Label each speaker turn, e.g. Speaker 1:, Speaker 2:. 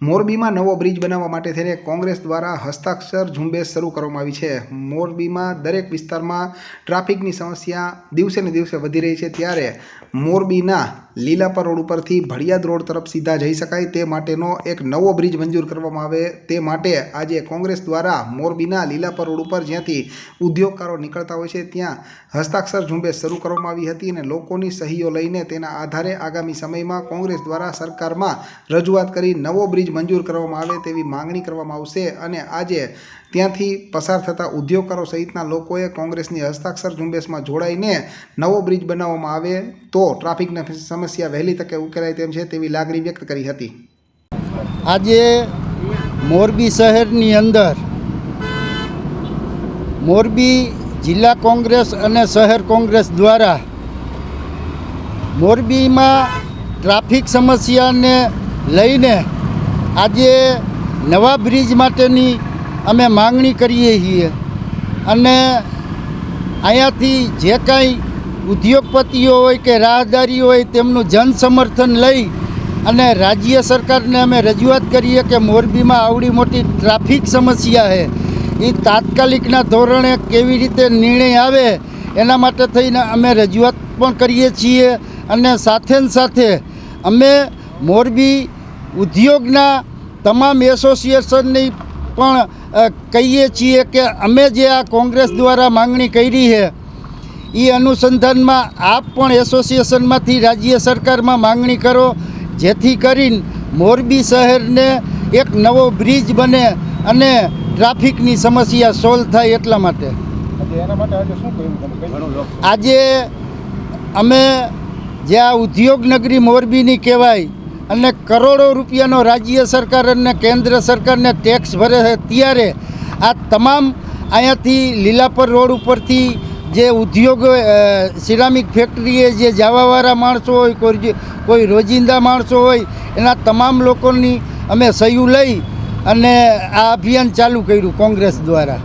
Speaker 1: મોરબીમાં નવો બ્રિજ બનાવવા માટે થઈને કોંગ્રેસ દ્વારા હસ્તાક્ષર ઝુંબેશ શરૂ કરવામાં આવી છે. મોરબીમાં દરેક વિસ્તારમાં ટ્રાફિકની સમસ્યા દિવસે ને દિવસે વધી રહી છે. ત્યારે મોરબીના લીલાપર રોડ ઉપરથી ભડિયાદ રોડ તરફ સીધા જઈ શકાય તે માટેનો એક નવો બ્રિજ મંજૂર કરવામાં આવે તે માટે આજે કોંગ્રેસ દ્વારા મોરબીના લીલાપર રોડ ઉપર જ્યાંથી ઉદ્યોગકારો નીકળતા હોય છે, ત્યાં હસ્તાક્ષર ઝુંબેશ શરૂ કરવામાં આવી હતી અને લોકોની સહીઓ લઈને તેના આધારે આગામી સમયમાં કોંગ્રેસ દ્વારા સરકારમાં રજૂઆત કરી નવો બ્રિજ મંજૂર કરવામાં આવે તેવી માંગણી કરવામાં આવશે અને આજે ત્યાંથી પસાર થતા ઉદ્યોગકારો સહિતના લોકોએ કોંગ્રેસની હસ્તાક્ષર ઝુંબેશમાં જોડાઈને નવો બ્રિજ બનાવવામાં આવે તો ટ્રાફિકની સમસ્યા વહેલી તકે ઉકેલાય તેમ છે તેવી લાગણી વ્યક્ત કરી હતી.
Speaker 2: આજે મોરબી શહેરની અંદર મોરબી જિલ્લા કોંગ્રેસ અને શહેર કોંગ્રેસ દ્વારા મોરબીમાં ટ્રાફિક સમસ્યાને લઈને આજે નવા બ્રિજ માટેની અમે માંગણી કરીએ છીએ. અને અહીંયાથી જે કાંઈ ઉદ્યોગપતિઓ હોય કે રાહદારી હોય તેમનું જનસમર્થન લઈ અને રાજ્ય સરકારને અમે રજૂઆત કરીએ કે મોરબીમાં આવડી મોટી ટ્રાફિક સમસ્યા છે. એ તાત્કાલિકના ધોરણે કેવી રીતે નિર્ણય આવે એના માટે થઈને અમે રજૂઆત પણ કરીએ છીએ અને સાથે સાથે અમે મોરબી ઉદ્યોગના તમામ એસોસિએશનની પણ કહીએ છીએ કે અમે જે આ કોંગ્રેસ દ્વારા માંગણી કરી છે એ અનુસંધાનમાં આપ પણ એસોસિએશનમાંથી રાજ્ય સરકારમાં માંગણી કરો જેથી કરીને મોરબી શહેરને એક નવો બ્રિજ બને અને ટ્રાફિકની સમસ્યા સોલ્વ થાય એટલા માટે. આજે અમે જે આ ઉદ્યોગનગરી મોરબીની કહેવાય અને કરોડો રૂપિયાનો રાજ્ય સરકાર અને કેન્દ્ર સરકારને ટેક્સ ભરે છે ત્યારે આ તમામ અહીંયાથી લીલાપર રોડ ઉપરથી જે ઉદ્યોગ સિરામિક ફેક્ટરીએ જે જવાવાળા માણસો હોય, કોઈ કોઈ રોજિંદા માણસો હોય, એના તમામ લોકોની અમે સહયું લઈ અને આ અભિયાન ચાલુ કર્યું કોંગ્રેસ દ્વારા.